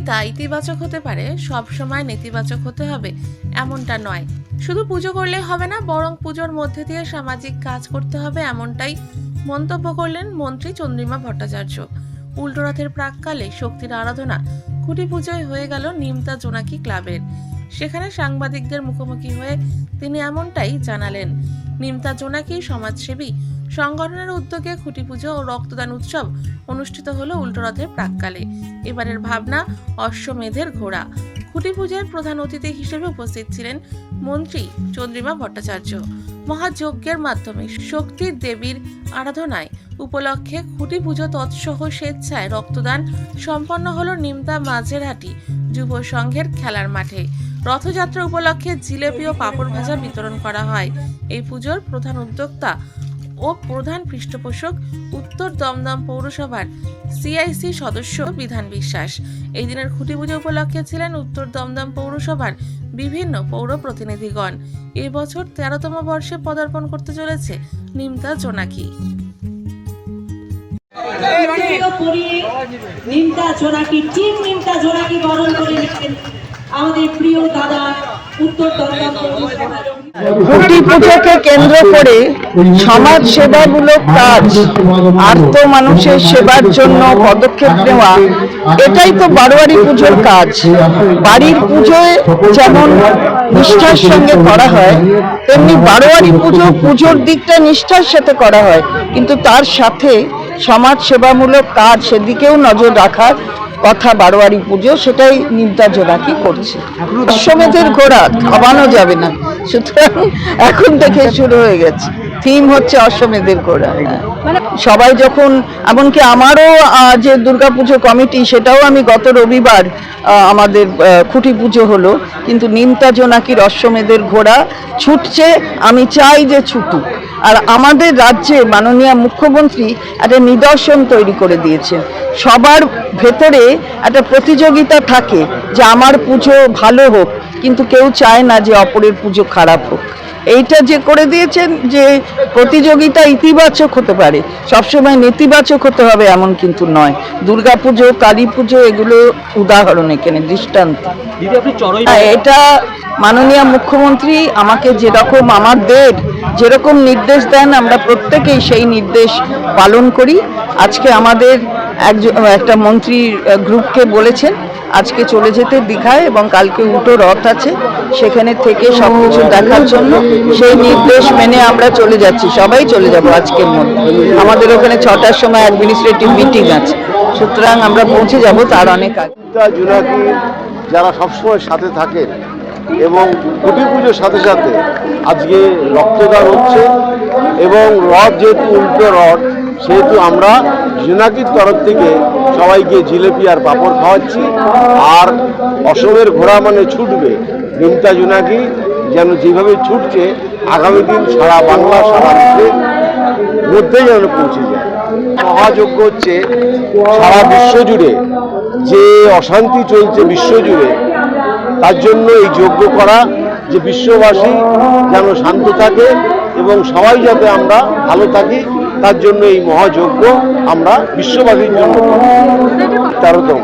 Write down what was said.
নিমতা ইতিবাচক হতে পারে, সব সময় নেতিবাচক হতে হবে, এমনটা নয়। শুধু পুজো করলে হবে না, বরং পুজোর মধ্যে দিয়ে সামাজিক কাজ করতে হবে এমনটাই মন্তব্য করলেন মন্ত্রী চন্দ্রিমা ভট্টাচার্য। উল্টোরথের প্রাককালে শক্তির আরাধনা, খুঁটি পুজোয় হয়ে গেল নিমতা জোনাকি ক্লাবের। সেখানে সাংবাদিকদের মুখোমুখি হয়ে তিনি এমনটাই জানালেন। নিমতা জোনাকি সমাজসেবী। সংগঠনের উদ্যোগে খুঁটি পুজো ও রক্তদান উৎসব অনুষ্ঠিত হলো উল্টোরথের প্রাককালে। এবারের ভাবনা, অশ্বমেধের ঘোড়া। খুঁটি পুজোর প্রধান অতিথি হিসেবে উপস্থিত ছিলেন মন্ত্রী চন্দ্রিমা ভট্টাচার্য। মহাযজ্ঞের মাধ্যমে শক্তির দেবীর আরাধনায় উপলক্ষে খুঁটি পুজো তৎসহ স্বেচ্ছায় রক্তদান সম্পন্ন হলো নিমতা মাঝেরহাটি যুব সংঘের খেলার মাঠে। রথযাত্রা উপলক্ষে জিলেপি ও পাঁপড় ভাজা বিতরণ করা হয়। এই পুজোর প্রধান উদ্যোক্তা ও প্রধান পৃষ্ঠপোষক উত্তর দমদম পৌরসভার সিআইসি সদস্য বিধান বিশ্বাস। এই দিনের খুঁটি পুজো উপলক্ষে ছিলেন উত্তর দমদম পৌরসভার বিভিন্ন পৌর প্রতিনিধিগণ। এবছর তেরোতম বর্ষে পদার্পণ করতে চলেছে নিমতা জোনাকি। প্রিয় নিমতা জোনাকি টিম নিমতা জোনাকি বরণ করে নেবেন আমাদের প্রিয় দাদা উত্তর দমদম পৌরসভার খুঁটি পুজোকে কেন্দ্র করে সমাজ সেবামূলক কাজ আর্ত মানুষের সেবার জন্য পদক্ষেপ নেওয়া এটাই তো বারোয়ারি পুজোর কাজ। বাড়ির পুজোয় যেমন নিষ্ঠার সঙ্গে করা হয় তেমনি বারোয়ারি পুজো পুজোর দিকটা নিষ্ঠার সাথে করা হয়। কিন্তু তার সাথে সমাজ সেবামূলক কাজ সেদিকেও নজর রাখার কথা বারোয়ারি পুজো সেটাই নিমতাজ রাখি করছে। অশ্বমেধের ঘোড়া খাওয়ানো যাবে না। সুতরাং এখন থেকে শুরু হয়ে গেছে। থিম হচ্ছে অশ্বমেধের ঘোড়া। সবাই যখন, এমনকি আমারও যে দুর্গাপুজো কমিটি, সেটাও আমি গত রবিবার আমাদের খুঁটি পুজো হলো। কিন্তু নিমতা জোনাকির অশ্বমেধের ঘোড়া, ছুটছে, আমি চাই যে ছুটুক। আর আমাদের রাজ্যে মাননীয় মুখ্যমন্ত্রী একটা নিদর্শন তৈরি করে দিয়েছেন। সবার ভেতরে একটা প্রতিযোগিতা থাকে যে আমার পুজো ভালো হোক কিন্তু কেউ চায় না যে অপরের পুজো খারাপ হোক। এইটা যে করে দিয়েছেন যে প্রতিযোগিতা ইতিবাচক হতে পারে সবসময় নেতিবাচক হতে হবে এমন কিন্তু নয়। দুর্গাপুজো কালী পুজো এগুলো উদাহরণ এখানে দৃষ্টান্ত। হ্যাঁ, এটা মাননীয় মুখ্যমন্ত্রী আমাকে যেরকম আমাদের যেরকম নির্দেশ দেন আমরা প্রত্যেকেই সেই নির্দেশ পালন করি। আজকে আমাদের একজন একটা মন্ত্রী গ্রুপকে বলেছেন, আজকে চলে যেতে দীঘায় এবং কালকে উল্টো রথ আছে, সেখানে থেকে সব কিছু দেখার জন্য সেই নির্দেশ মেনে আমরা চলে যাচ্ছি, সবাই চলে যাব আজকের মধ্যে। আমাদের ওখানে ছটার সময় অ্যাডমিনিস্ট্রেটিভ মিটিং আছে, সুতরাং আমরা পৌঁছে যাব তার অনেক আগে। যারা সবসময় সাথে থাকেন এবং কুটি পুজোর সাথে সাথে আজকে রক্তদান হচ্ছে এবং রথ যেহেতু উল্টো রথ, সেহেতু আমরা জোনাকির তরফ থেকে সবাইকে জিলেপি আর পাঁপড় খাওয়াচ্ছি। আর অসমের ঘোড়া মানে ছুটবে। নিমতা জোনাকি যেন যেভাবে ছুটছে, আগামী দিন সারা বাংলা, সারা দেশের মধ্যেই যেন পৌঁছে যায়। মহাযজ্ঞ হচ্ছে সারা বিশ্ব জুড়ে। যে অশান্তি চলছে বিশ্বজুড়ে তার জন্য এই যজ্ঞ করা, যে বিশ্ববাসী যেন শান্ত থাকে এবং সবাই যাতে আমরা ভালো থাকি তার জন্য এই মহাযজ্ঞ আমরা বিশ্ববাসীর জন্য তেরোতম।